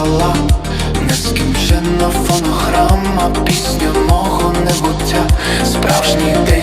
почала нескінченна фонограма пісня мого небуття. Справжній день.